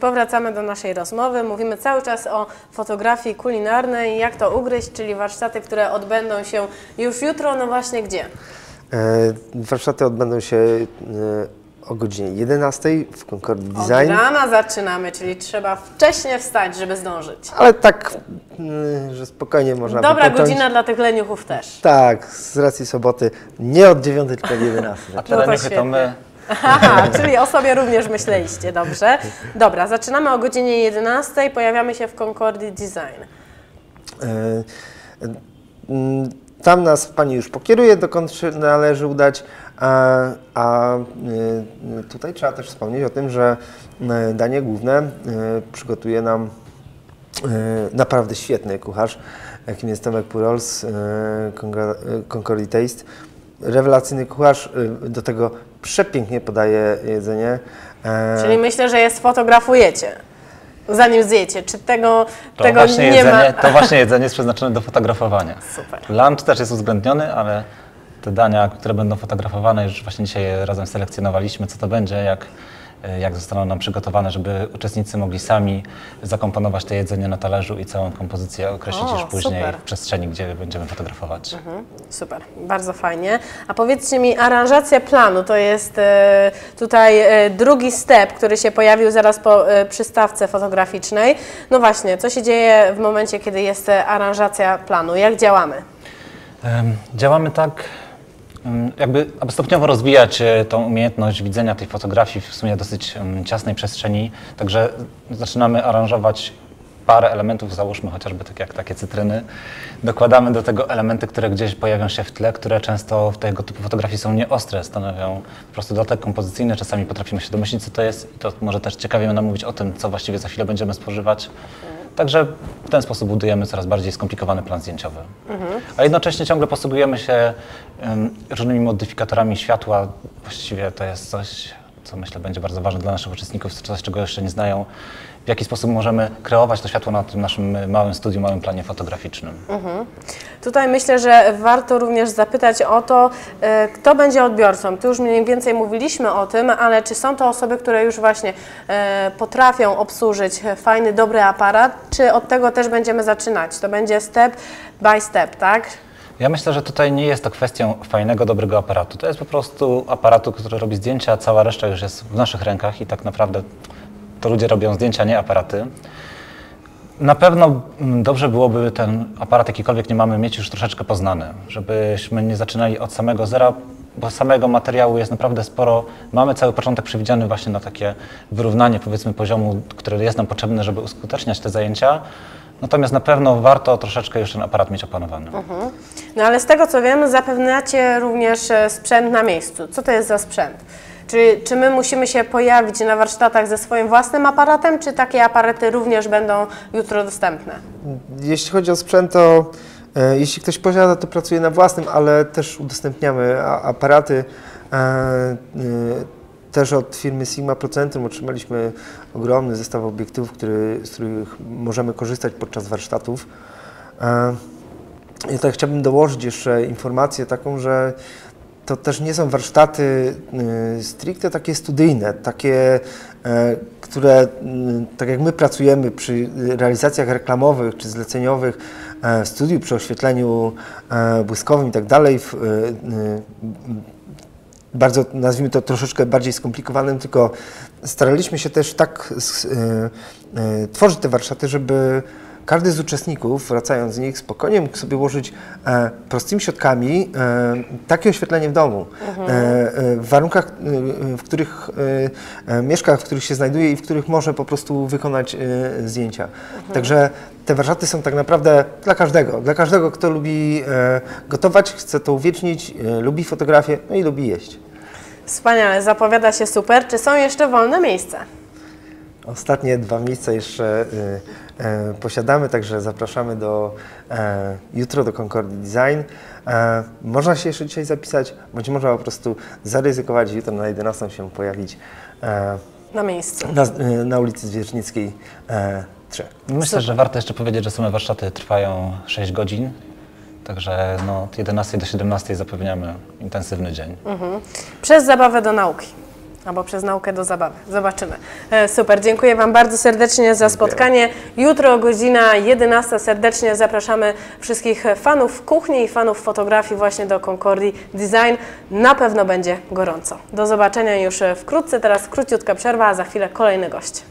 powracamy do naszej rozmowy. Mówimy cały czas o fotografii kulinarnej, jak to ugryźć, czyli warsztaty, które odbędą się już jutro, no właśnie gdzie? E, Warsztaty odbędą się e, o godzinie 11 w Concord Od Design. rana zaczynamy, czyli trzeba wcześnie wstać, żeby zdążyć. Ale tak, mm, że spokojnie można Dobra wypocząć. godzina dla tych leniuchów też. Tak, z racji soboty nie od 9, tylko od 11. A to te leniuchy świetnie. to my. Aha, czyli o sobie również myśleliście, dobrze. Dobra, zaczynamy o godzinie 11, pojawiamy się w Concordii Design. E, Tam nas Pani już pokieruje, dokąd się należy udać, a, a e, tutaj trzeba też wspomnieć o tym, że e, danie główne przygotuje nam naprawdę świetny kucharz, jakim jest Tomek Purols, Conga- e, Concordii Taste. Rewelacyjny kucharz, e, do tego przepięknie podaje jedzenie. E, Czyli myślę, że je sfotografujecie, zanim zjecie. Czy tego, To tego właśnie, nie jedzenie, ma? to właśnie jedzenie jest przeznaczone do fotografowania. Super. Lunch też jest uwzględniony, ale te dania, które będą fotografowane, już właśnie dzisiaj razem selekcjonowaliśmy, co to będzie, jak, jak zostaną nam przygotowane, żeby uczestnicy mogli sami zakomponować to jedzenie na talerzu i całą kompozycję określić O, już później super. w przestrzeni, gdzie będziemy fotografować. Super, bardzo fajnie. A powiedzcie mi, aranżacja planu to jest e, tutaj e, drugi step, który się pojawił zaraz po e, przystawce fotograficznej. No właśnie, co się dzieje w momencie, kiedy jest e, aranżacja planu? Jak działamy? Działamy tak, jakby aby stopniowo rozwijać e, tą umiejętność widzenia tej fotografii w sumie dosyć em, ciasnej przestrzeni. Także zaczynamy aranżować parę elementów, załóżmy chociażby tak jak takie cytryny. Dokładamy do tego elementy, które gdzieś pojawią się w tle, które często w tego typu fotografii są nieostre, stanowią po prostu dodatek kompozycyjny. Czasami potrafimy się domyślić, co to jest i to może też ciekawie nam mówić o tym, co właściwie za chwilę będziemy spożywać. Także w ten sposób budujemy coraz bardziej skomplikowany plan zdjęciowy. A jednocześnie ciągle posługujemy się różnymi modyfikatorami światła. Właściwie to jest coś, co myślę będzie bardzo ważne dla naszych uczestników, coś czego jeszcze nie znają. W jaki sposób możemy kreować to światło na tym naszym małym studiu, małym planie fotograficznym. Tutaj myślę, że warto również zapytać o to, e, kto będzie odbiorcą. Tu już mniej więcej mówiliśmy o tym, ale czy są to osoby, które już właśnie e, potrafią obsłużyć fajny, dobry aparat, czy od tego też będziemy zaczynać? To będzie step by step, tak? Ja myślę, że tutaj nie jest to kwestią fajnego, dobrego aparatu. To jest po prostu aparatu, który robi zdjęcia, cała reszta już jest w naszych rękach i tak naprawdę to ludzie robią zdjęcia, nie aparaty. Na pewno mm, dobrze byłoby ten aparat, jakikolwiek nie mamy, mieć już troszeczkę poznany, żebyśmy nie zaczynali od samego zera, bo samego materiału jest naprawdę sporo. Mamy cały początek przewidziany właśnie na takie wyrównanie, powiedzmy, poziomu, który jest nam potrzebny, żeby uskuteczniać te zajęcia. Natomiast na pewno warto troszeczkę już ten aparat mieć opanowany. No ale z tego co wiem, zapewniacie również e, sprzęt na miejscu. Co to jest za sprzęt? Czy, czy my musimy się pojawić na warsztatach ze swoim własnym aparatem, czy takie aparaty również będą jutro dostępne? Jeśli chodzi o sprzęt, to e, jeśli ktoś posiada, to pracuje na własnym, ale też udostępniamy aparaty. E, e, też od firmy Sigma Procentrum otrzymaliśmy ogromny zestaw obiektywów, który, z których możemy korzystać podczas warsztatów. E, I tutaj chciałbym dołożyć jeszcze informację taką, że to też nie są warsztaty y, stricte takie studyjne, takie, e, które, y, tak jak my pracujemy przy realizacjach reklamowych czy zleceniowych, e, w studiu, przy oświetleniu e, błyskowym i tak dalej, y, bardzo, nazwijmy to troszeczkę bardziej skomplikowanym, tylko staraliśmy się też tak y, y, tworzyć te warsztaty, żeby każdy z uczestników, wracając z nich, spokojnie mógł sobie ułożyć e, prostymi środkami e, takie oświetlenie w domu, e, e, w warunkach, e, w których e, mieszka, w których się znajduje i w których może po prostu wykonać zdjęcia. Także te warsztaty są tak naprawdę dla każdego, dla każdego, kto lubi gotować, chce to uwiecznić, lubi fotografię, no i lubi jeść. Wspaniale, zapowiada się super. Czy są jeszcze wolne miejsca? Ostatnie dwa miejsca jeszcze y, y, posiadamy, także zapraszamy do e, jutro do Concordi Design. E, można się jeszcze dzisiaj zapisać, bądź można po prostu zaryzykować i jutro na 11 się pojawić e, Na miejscu. na, y, na ulicy Zwierzchnickiej e, 3. Myślę, że warto jeszcze powiedzieć, że same warsztaty trwają 6 godzin. Także no, od 11 do 17 zapewniamy intensywny dzień. Przez zabawę do nauki. Albo przez naukę do zabawy. Zobaczymy. E, Super, dziękuję Wam bardzo serdecznie za spotkanie. Jutro godzina 11. Serdecznie zapraszamy wszystkich fanów kuchni i fanów fotografii właśnie do Concordii Design. Na pewno będzie gorąco. Do zobaczenia już e, wkrótce. Teraz króciutka przerwa, a za chwilę kolejny gość.